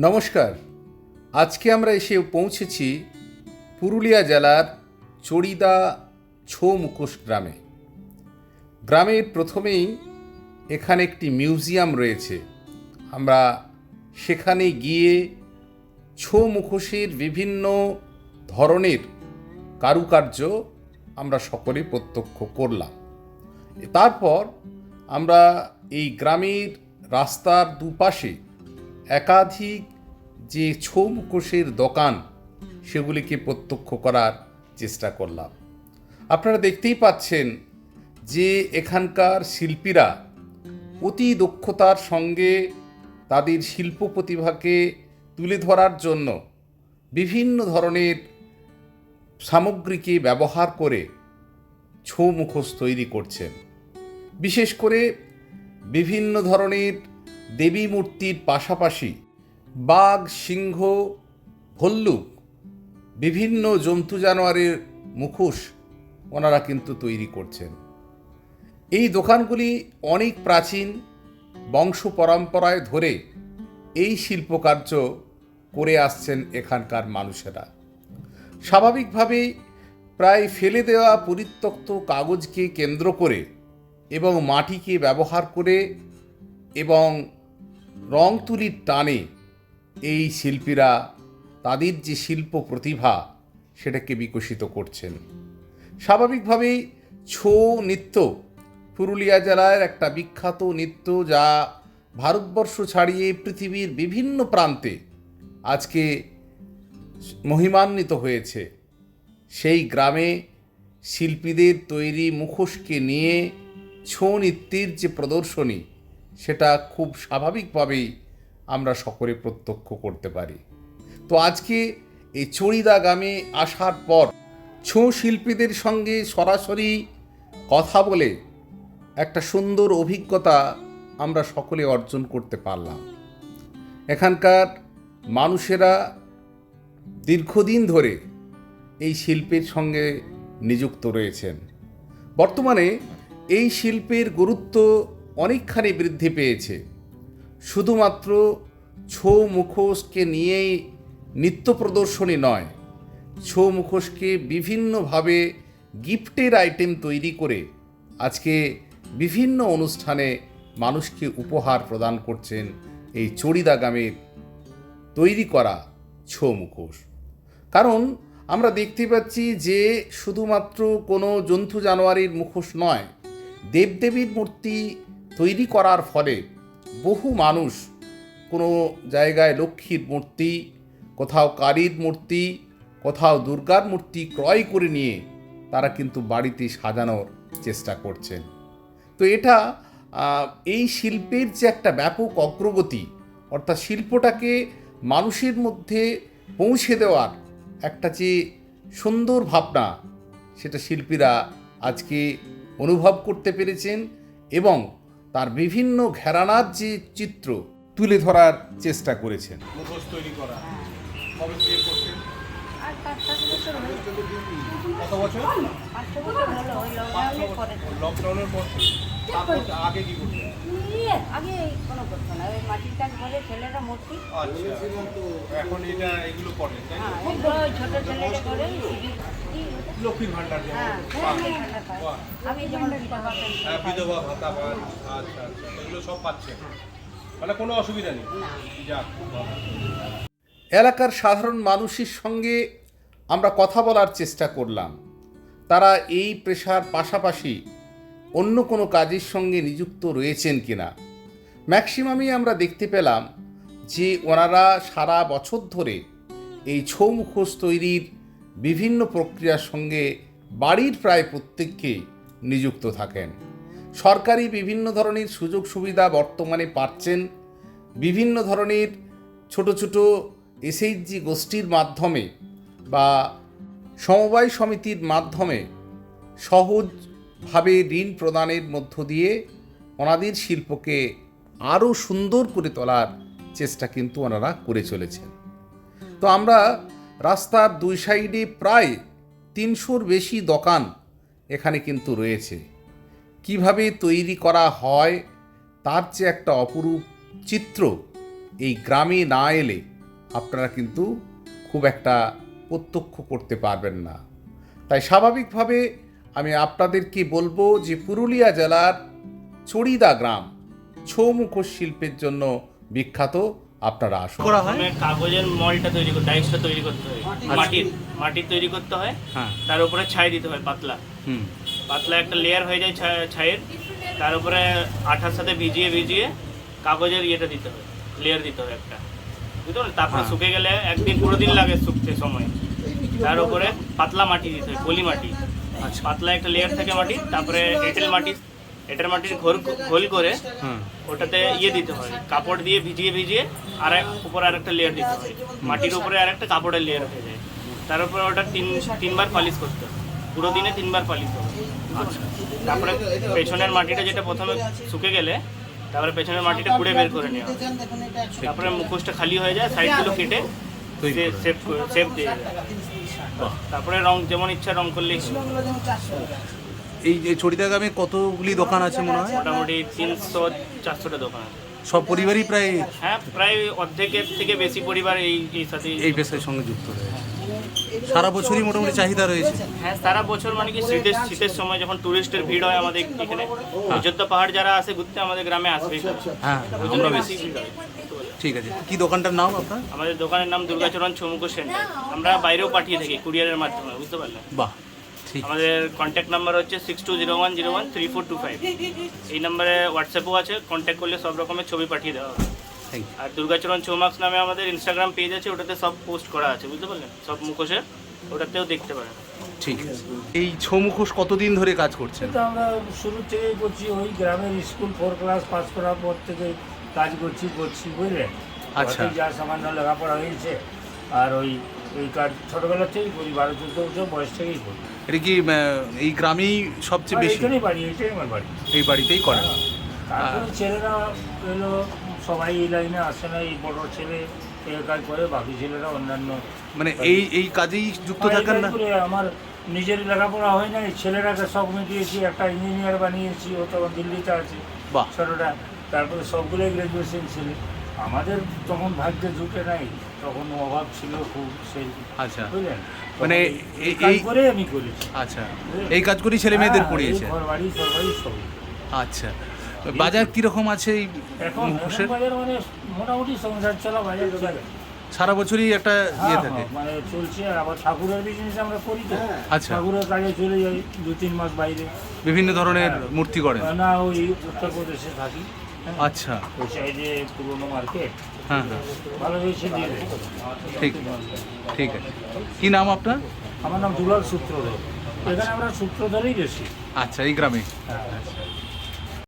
নমস্কার। আজকে আমরা এসে পৌঁছেছি পুরুলিয়া জেলার চড়িদা ছো মুখোশ গ্রামে। গ্রামের প্রথমেই এখানে একটি মিউজিয়াম রয়েছে। আমরা সেখানে গিয়ে ছো মুখোশের বিভিন্ন ধরনের কারুকার্য আমরা সকলে প্রত্যক্ষ করলাম। তারপর আমরা এই গ্রামের রাস্তার দুপাশে একাধিক যে ছৌ মুখোশের দোকান, সেগুলিকে প্রত্যক্ষ করার চেষ্টা করলাম। আপনারা দেখতেই পাচ্ছেন যে এখানকার শিল্পীরা অতি দক্ষতার সঙ্গে তাদের শিল্প প্রতিভাকে তুলে ধরার জন্য বিভিন্ন ধরনের সামগ্রীকে ব্যবহার করে ছৌ মুখোশ তৈরি করছেন। বিশেষ করে বিভিন্ন ধরনের দেবী মূর্তির পাশাপাশি বাঘ, সিংহ, ভল্লুক, বিভিন্ন জন্তু জানোয়ারের মুখোশ ওনারা কিন্তু তৈরি করছেন। এই দোকানগুলি অনেক প্রাচীন বংশ পরম্পরায় ধরে এই শিল্পকার্য করে আসছেন এখানকার মানুষেরা। স্বাভাবিকভাবেই প্রায় ফেলে দেওয়া পরিত্যক্ত কাগজকে কেন্দ্র করে এবং মাটিকে ব্যবহার করে এবং রং তুলির টানে এই শিল্পীরা তাদের যে শিল্প প্রতিভা সেটাকে বিকশিত করছেন। স্বাভাবিকভাবেই ছৌ নৃত্য পুরুলিয়া জেলার একটা বিখ্যাত নৃত্য যা ভারতবর্ষ ছাড়িয়ে পৃথিবীর বিভিন্ন প্রান্তে আজকে মহিমান্বিত হয়েছে। সেই গ্রামে শিল্পীদের তৈরি মুখোশকে নিয়ে ছৌ নৃত্যের যে প্রদর্শনী সেটা খুব স্বাভাবিকভাবেই আমরা সকলে প্রত্যক্ষ করতে পারি। তো আজকে এই চড়িদা গ্রামে আসার পর ছৌ শিল্পীদের সঙ্গে সরাসরি কথা বলে একটা সুন্দর অভিজ্ঞতা আমরা সকলে অর্জন করতে পারলাম। এখানকার মানুষেরা দীর্ঘদিন ধরে এই শিল্পের সঙ্গে নিযুক্ত রয়েছেন। বর্তমানে এই শিল্পের গুরুত্ব অনেকখানি বৃদ্ধি পেয়েছে। শুধুমাত্র ছৌ মুখোশকে নিয়েই নৃত্য প্রদর্শনী নয়, ছৌ মুখোশকে বিভিন্নভাবে গিফটের আইটেম তৈরি করে আজকে বিভিন্ন অনুষ্ঠানে মানুষকে উপহার প্রদান করছেন এই চড়িদা গ্রামের তৈরি করা ছৌ মুখোশ। কারণ আমরা দেখতে পাচ্ছি যে শুধুমাত্র কোনো জন্তু জানোয়ারের মুখোশ নয়, দেবদেবীর মূর্তি তৈরি করার ফলে বহু মানুষ কোনো জায়গায় লক্ষ্মীর মূর্তি, কোথাও কালীর মূর্তি, কোথাও দুর্গার মূর্তি ক্রয় করে নিয়ে তারা কিন্তু বাড়িতে সাজানোর চেষ্টা করছেন। তো এটা এই শিল্পের যে একটা ব্যাপক অগ্রগতি, অর্থাৎ শিল্পটাকে মানুষের মধ্যে পৌঁছে দেওয়ার একটা যে সুন্দর ভাবনা, সেটা শিল্পীরা আজকে অনুভব করতে পেরেছেন এবং তার বিভিন্ন ঘেরানার যে চিত্র তুলে ধরার চেষ্টা করেছেন। মুখোশ তৈরি করা কবে থেকে করছেন? আর পাঁচ পাঁচ বছর হলো। কত বছর? পাঁচ ছ বছর হলো ওই লকডাউনের পর। আগে কি করতেন? ইয়ে, আগে কোনো করতো না। ওই মাটির কাজ করে ছেলেরা মূর্তি। আচ্ছা। এখন এটা এগুলো হ্যাঁ ছোট ছেলেরা করে? লক্ষ্মীর ভান্ডার হ্যাঁ বিধবা হ্যাঁ পাই। বিধবা ভাতা পান আচ্ছা আচ্ছা। এগুলো সব পাচ্ছেন মানে কোনো অসুবিধা নেই? যাক এলাকার সাধারণ মানুষের সঙ্গে আমরা কথা বলার চেষ্টা করলাম। তারা এই পেশার পাশাপাশি অন্য কোনো কাজের সঙ্গে নিযুক্ত রয়েছেন কিনা। ম্যাক্সিমামই আমরা দেখতে পেলাম যে ওনারা সারা বছর ধরে এই ছৌ মুখোশ তৈরির বিভিন্ন প্রক্রিয়ার সঙ্গে বাড়ির প্রায় প্রত্যেককে নিযুক্ত থাকেন। সরকারি বিভিন্ন ধরনের সুযোগ সুবিধা বর্তমানে পাচ্ছেন। বিভিন্ন ধরনের ছোট ছোট এসএইচজি গোষ্ঠীর মাধ্যমে বা সমবায় সমিতির মাধ্যমে সহজভাবে ঋণ প্রদানের মধ্য দিয়ে ওনাদের শিল্পকে আরও সুন্দর করে তোলার চেষ্টা কিন্তু ওনারা করে চলেছেন। তো আমরা রাস্তার দুই সাইডে প্রায় তিনশোর বেশি দোকান এখানে কিন্তু রয়েছে। কীভাবে তৈরি করা হয়, তার যে একটা অপরূপ চিত্র এই গ্রামে না এলে আপনারা কিন্তু খুব একটা প্রত্যক্ষ করতে পারবেন না। তাই স্বাভাবিকভাবে আমি বলব যে পুরুলিয়া জেলার চড়িদা গ্রাম ছৌ মুখোশ শিল্পের জন্য বিখ্যাত। আপনারা আসুন। করা হয়? কাগজের মলটা তৈরি করতে ডাইসটা তৈরি করতে হয়। মাটির মাটির তৈরি করতে হয়। হ্যাঁ। তার উপরে ছাই দিতে হয় পাতলা। হুম। পাতলা একটা লেয়ার হয়ে যায় ছাইয়ের। তার উপরে আঠার সাথে ভিজিয়ে ভিজিয়ে কাগজের ইয়েটা দিতে হয় লেয়ার দিতে হয় একটা। বুঝতে পারলেন তারপরে হ্যাঁ। শুকে গেলে একদিন পুরো দিন লাগে শুকতে সময়। তার উপরে পাতলা মাটি দিতে হয় পলি মাটি। আচ্ছা। পাতলা একটা লেয়ার থাকে মাটি তারপরে এঁটেল মাটি। এঁটেল মাটির ঘোল ঘোল করে হ্যাঁ ওটাতে ইয়ে দিতে হয়। কাপড় দিয়ে ভিজিয়ে ভিজিয়ে আর এক উপরে আর একটা লেয়ার দিতে হয়। মাটির উপরে আর একটা কাপড়ের লেয়ার হয়ে যায়। তার উপরে ওটা তিন তিনবার পালিশ করতে হয়। পুরো দিনে তিনবার পালিশ হবে। আচ্ছা। তারপরে পেছনের মাটিটা যেটা প্রথমে শুকে গেলে তারপরে পেছনের মাটিটা কুড়ে বের করে নেওয়া হয়। তারপরে মুখোশটা খালি হয়ে যায় সাইডগুলো কেটে। শেপ শেপ দিয়ে। তারপরে রং যেমন ইচ্ছা রং করলে। এই যে চড়িদা গ্রামে কতগুলি দোকান আছে মনে হয়? মোটামুটি তিনশো চারশোটা দোকান আছে। সব পরিবারই প্রায় হ্যাঁ প্রায় অর্ধেকের থেকে বেশি পরিবার এই এই সাথে এই পেশার সঙ্গে যুক্ত রয়েছে। সারা বছরই মোটামুটি চাহিদা রয়েছে? হ্যাঁ সারা বছর মানে কি শীতের শীতের সময় যখন টুরিস্টের ভিড় হয় আমাদের এখানে অযোধ্যা পাহাড় যারা আসে ঘুরতে আমাদের গ্রামে আসবে। হ্যাঁ আমরা বেশি। ঠিক আছে। কি দোকানটার নাম আপনার? আমাদের দোকানের নাম দুর্গাচরণ চৌমুখ সেন্টার। আমরা বাইরেও পাঠিয়ে থাকি কুরিয়ারের মাধ্যমে বুঝতে পারলেন? বাহ। আমাদের কন্ট্যাক্ট নাম্বার হচ্ছে six two zero one zero one three four two five এই নাম্বারে হোয়াটসঅ্যাপও আছে কন্ট্যাক্ট করলে সব রকমের ছবি পাঠিয়ে দেওয়া হবে। আর দুর্গাচরণ চৌমাক্স নামে আমাদের ইনস্টাগ্রাম পেজ আছে ওটাতে সব পোস্ট করা আছে বুঝতে পারলেন? সব মুখোশের ওটাতেও দেখতে পারেন। ঠিক আছে। এই ছৌ মুখোশ কতদিন ধরে কাজ করছে তো আমরা শুরু থেকেই করছি ওই গ্রামের স্কুল ফোর ক্লাস পাস করার পর থেকে কাজ করছি করছি বুঝলেন? আচ্ছা। যা সামান্য লেখাপড়া হয়েছে আর ওই ওই কাজ ছোটবেলা থেকেই করি বারো চোদ্দ বছর বয়স থেকেই করি। এটা কি এই গ্রামেই সবচেয়ে বেশি? এখানেই বাড়ি এটাই আমার বাড়ি। এই বাড়িতেই করেন তারপরে ছেলেরা এলো সবাই এই লাইনে আসে না এই বড় ছেলে এই কাজ করে বাকি ছেলেরা অন্যান্য মানে এই এই কাজেই যুক্ত থাকেন না? আমার নিজের লেখাপড়া হয় না ছেলেরাকে শখ মিটিয়েছি একটা ইঞ্জিনিয়ার বানিয়েছি ও তখন দিল্লিতে আছে ছোটটা তারপরে সবগুলোই গ্র্যাজুয়েশন ছিল। আমাদের তখন ভাগ্যে জুটে নাই তখন অভাব ছিল খুব সেই আচ্ছা। বুঝলেন? মানে এই- এই- করে আমি করেছি। আচ্ছা। এই কাজ করেই ছেলে মেয়েদের হ্যাঁ, পড়িয়েছে? ঘর বাড়ি সবাই সব। আচ্ছা। বাজার কীরকম আছে এই এখন বাজার মানে মোটামুটি সংসার চলা বাজার সারা বছরই একটা ইয়ে হ্যাঁ, থাকে। হ্যাঁ, মানে চলছে আবার ঠাকুরের বিজনেস আমরা করি তো। আচ্ছা। ঠাকুরের কাজে চলে যাই দু তিন মাস বাইরে। বিভিন্ন ধরনের মূর্তি করেন। না ওই উত্তরপ্রদেশে থাকি। হ্যাঁ, আচ্ছা। ওই সাইডে পুরোনো মার্কেট। হ্যাঁ হ্যাঁ। ভালো রয়েছে দিয়ে। ঠিক ঠিক আছে। কি নাম আপনার? আমার নাম দুলাল সূত্রধর। এখানে আমরা সূত্রধরই বেশি। আচ্ছা এই গ্রামে। হ্যাঁ